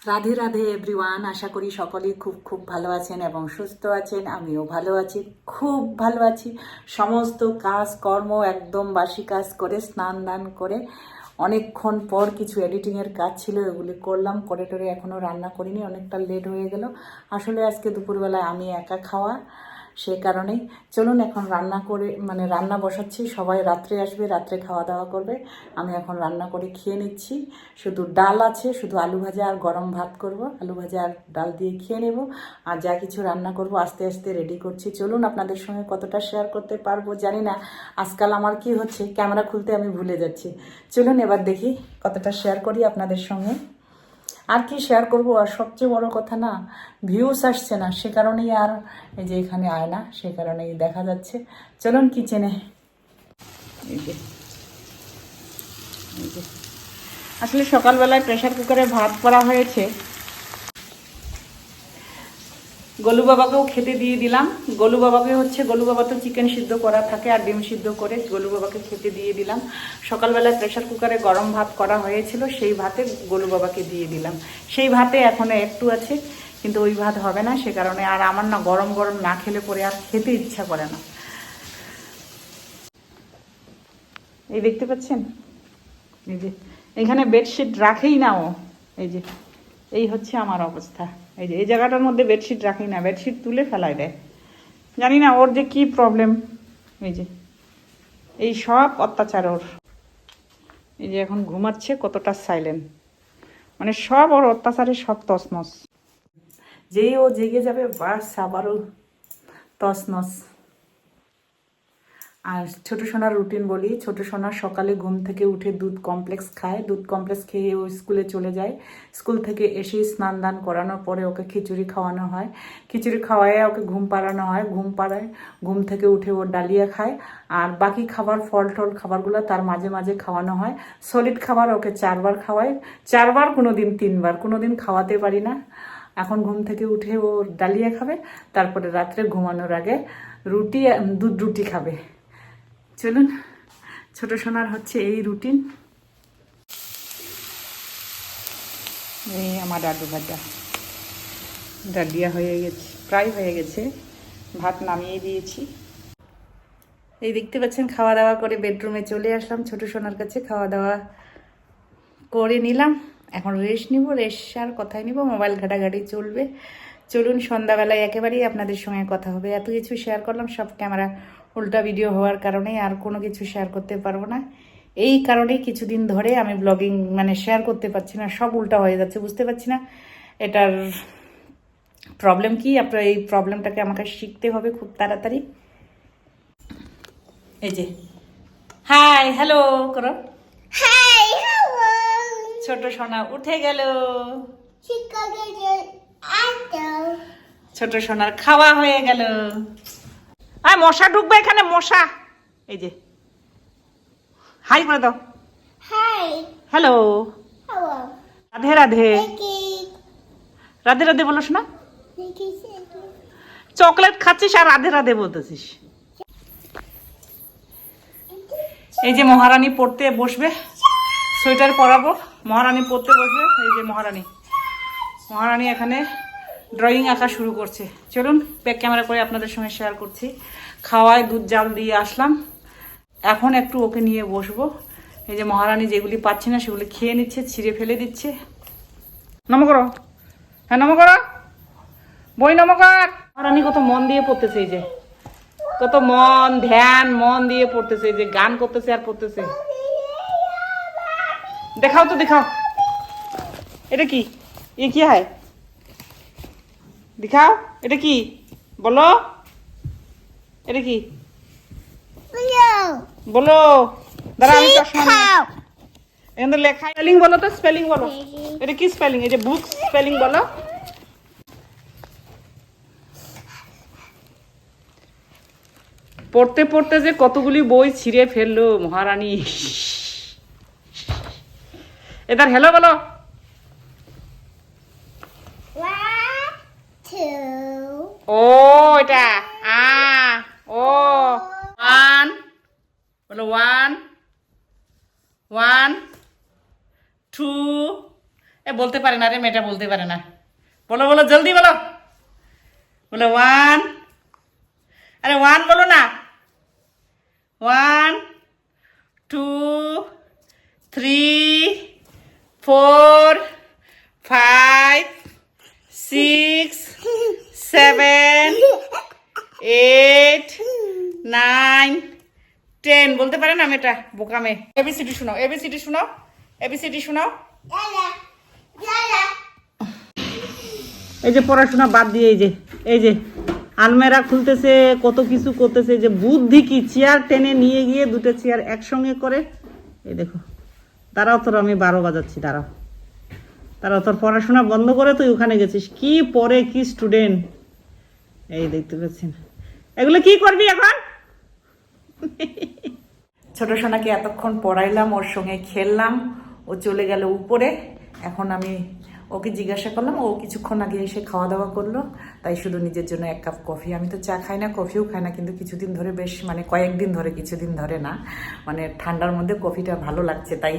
Radhe Radhe everyone আশা করি সকলেই খুব খুব ভালো আছেন এবং সুস্থ আছেন। আমিও ভালো আছি, খুব ভালো আছি। সমস্ত কাজ, কর্ম একদম বাসি কাজ করে, স্নান দান করে, অনেকক্ষণ পর কিছু এডিটিংয়ের কাজ ছিল এগুলি করলাম। করে টরে এখনও রান্না করিনি, অনেকটা লেট হয়ে গেল। আসলে আজকে দুপুরবেলায় আমি একা খাওয়া সেই কারণেই চলুন এখন রান্না করে মানে রান্না বসাচ্ছি, সবাই রাত্রে আসবে, রাত্রে খাওয়া দাওয়া করবে। আমি এখন রান্না করে খেয়ে নিচ্ছি। শুধু ডাল আছে, শুধু আলু ভাজা আর গরম ভাত করব। আলু ভাজা আর ডাল দিয়ে খেয়ে নেব। আর যা কিছু রান্না করব, আস্তে আস্তে রেডি করছি। চলুন আপনাদের সঙ্গে কতটা শেয়ার করতে পারব জানি না। আজকাল আমার কি হচ্ছে, ক্যামেরা খুলতে আমি ভুলে যাচ্ছি। চলুন এবার দেখি কতটা শেয়ার করি আপনাদের সঙ্গে। আর কি শেয়ার করব? আর সবচেয়ে বড় কথা না ভিউস আসছে না, সে কারণেই আর এই যে এখানে আয় না, সে কারণেই দেখা যাচ্ছে। চলুন কিচেনে। আসলে সকালবেলায় প্রেশার কুকারে ভাত করা হয়েছে। গোলু বাবাকেও খেতে দিয়ে দিলাম। গলু বাবাকে হচ্ছে, গলু বাবা তো চিকেন সিদ্ধ করা থাকে আর ডিম সিদ্ধ করে গলু বাবাকে খেতে দিয়ে দিলাম। সকালবেলায় প্রেশার কুকারে গরম ভাত করা হয়েছিল, সেই ভাতে গোলু বাবাকে দিয়ে দিলাম। সেই ভাতে এখনও একটু আছে, কিন্তু ওই ভাত হবে না, সে কারণে আর আমার না গরম গরম না খেলে পরে আর খেতে ইচ্ছা করে না। এই দেখতে পাচ্ছেন? এই যে, এখানে বেডশিট রাখেই না ও। এই যে, এই হচ্ছে আমার অবস্থা। এই যে, এই জায়গাটার মধ্যে বেডশিট রাখি না, বেডশিট তুলে ফেলাই দেয়। জানি না ওর যে কি প্রবলেম এই যে, এই সব অত্যাচার ওর। এই যে এখন ঘুমাচ্ছে, কতটা সাইলেন্ট মানে সব ওর অত্যাচারে সব তসমস যেই ও জেগে যাবে, বাস আবারও তছনছ। আর ছোট সোনার রুটিন বলি, ছোট সোনা সকালে ঘুম থেকে উঠে দুধ কমপ্লেক্স খায়। দুধ কমপ্লেক্স খেয়ে ও স্কুলে চলে যায়। স্কুল থেকে এসে স্নান দান করানোর পরে ওকে খিচুড়ি খাওয়ানো হয়। খিচুড়ি খাওয়ায় ওকে ঘুম পাড়ানো হয়। ঘুম পাড়ায় ঘুম থেকে উঠে ও ডালিয়া খায়। আর বাকি খাবার, ফল টল খাবারগুলো তার মাঝে মাঝে খাওয়ানো হয়। সলিড খাবার ওকে চারবার খাওয়ায়। চারবার কোনো দিন তিনবার। কোনো দিন খাওয়াতে পারি না। এখন ঘুম থেকে উঠে ও ডালিয়া খাবে। তারপরে রাত্রে ঘুমানোর আগে রুটি দুধ রুটি খাবে। চলুন, ছোট সোনার হচ্ছে এই রুটিন। এই আমার আলু ভাজা ডালিয়া হয়ে গেছে, প্রায় হয়ে গেছে। ভাত নামিয়ে দিয়েছি। এই দেখতে পাচ্ছেন খাওয়া দাওয়া করে বেডরুমে চলে আসলাম। ছোট সোনার কাছে খাওয়া দাওয়া করে নিলাম। এখন রেস্ট নিব রেস্ট আর কথাই নিব। মোবাইল ঘাটাঘাটি চলবে। চলুন, সন্ধ্যাবেলায় একেবারেই আপনাদের সঙ্গে কথা হবে। এত কিছু শেয়ার করলাম, সব ক্যামেরা উল্টা ভিডিও হওয়ার কারণে আর কোনো কিছু শেয়ার করতে পারব না। এই কারণেই কিছুদিন ধরে আমি ব্লগিং মানে শেয়ার করতে পারছি না সব উল্টা হয়ে যাচ্ছে বুঝতে পারছি না। এটার প্রবলেম কি? আপনার এই প্রবলেমটাকে আমাকে শিখতে হবে খুব তাড়াতাড়ি। এই যে হাই হ্যালো করো। ছোট সোনা উঠে গেল. ছোট সোনার খাওয়া হয়ে গেল। আর মশা ঢুকবে এখানে মশা। এই যে। হাই করে দাও। Hi, hello. রাধে রাধে। রাধে রাধে বলো শোনা। চকলেট খাচ্ছিস আর রাধে রাধে বলতেছিস। এই যে মহারানী পড়তে বসবে। সোয়েটার পরাবো। মহারানী পড়তে বসবে। এই যে মহারানী। মহারানী এখানে ড্রয়িং আঁকা শুরু করছে। চলুন ব্যাক ক্যামেরা করে আপনাদের সঙ্গে শেয়ার করছি। খাওয়ায় দুধ জাল দিয়ে আসলাম। এখন একটু ওকে নিয়ে বসবো। এই যে মহারানী যেগুলি পাচ্ছে না, সেগুলি খেয়ে নিচ্ছে, ছিঁড়ে ফেলে দিচ্ছে। নম করো। হ্যাঁ নম করো। বই নমকার মহারানী কত মন দিয়ে পড়তেছে এই যে। কত মন, ধ্যান, মন দিয়ে পড়তেছে যে, গান করতেছে আর পড়তেছে। দেখাও তো, দেখাও। এটা কি? এ কি হয়? দেখাও এটা কি? বলো। এটা কি? বলো। দাঁড়া আমি চশমা এখানে লেখা স্পেলিং বলো তো স্পেলিং বলো। এটা কি স্পেলিং? এই যে বুক স্পেলিং বলো। পড়তে পড়তে যে কতগুলি বই ছিঁড়ে ফেলল মহারানী। এদার হ্যালো বলো। Two, ও এটা আ ও। ওয়ান বলো ওয়ান ওয়ান টু এ বলতে পারে না রে মেয়েটা বলতে পারে না। বলো বলো জলদি বলো। বলো ওয়ান আরে ওয়ান বলো না। One two three four five six seven eight nine ten বলতে পারে না মেয়েটা বোকা মেয়ে এবিসিডি শোনাও এবিসিডি শোনাও এবিসিডি শোনাও. এই যে পড়াশোনা বাদ দিয়ে এই যে এই যে আলমেরা খুলতেছে, কত কিছু করতেছে যে বুদ্ধি কি? চেয়ার টেনে নিয়ে গিয়ে দুটো চেয়ার একসঙ্গে করে। এই দেখো, দাঁড়াও তোর, আমি বারো বাজাচ্ছি, দাঁড়াও। তারা তোর পড়াশোনা বন্ধ করে তুই ওখানে গেছিস। কি পড়ে, কি স্টুডেন্ট এই দেখতে পাচ্ছেন। এগুলো কি করবি এখন? ছোট সোনাকে এতক্ষণ পড়াইলাম, ওর সঙ্গে খেললাম, ও চলে গেল উপরে। এখন আমি ওকে জিজ্ঞাসা করলাম, ও কিছুক্ষণ আগে এসে খাওয়া দাওয়া করল। তাই শুধু নিজের জন্য এক কাপ কফি। আমি তো চা খাই না, কফিও খাই না, কিন্তু কিছুদিন ধরে বেশ মানে কয়েকদিন ধরে, কিছুদিন ধরে না মানে ঠান্ডার মধ্যে কফিটা ভালো লাগছে, তাই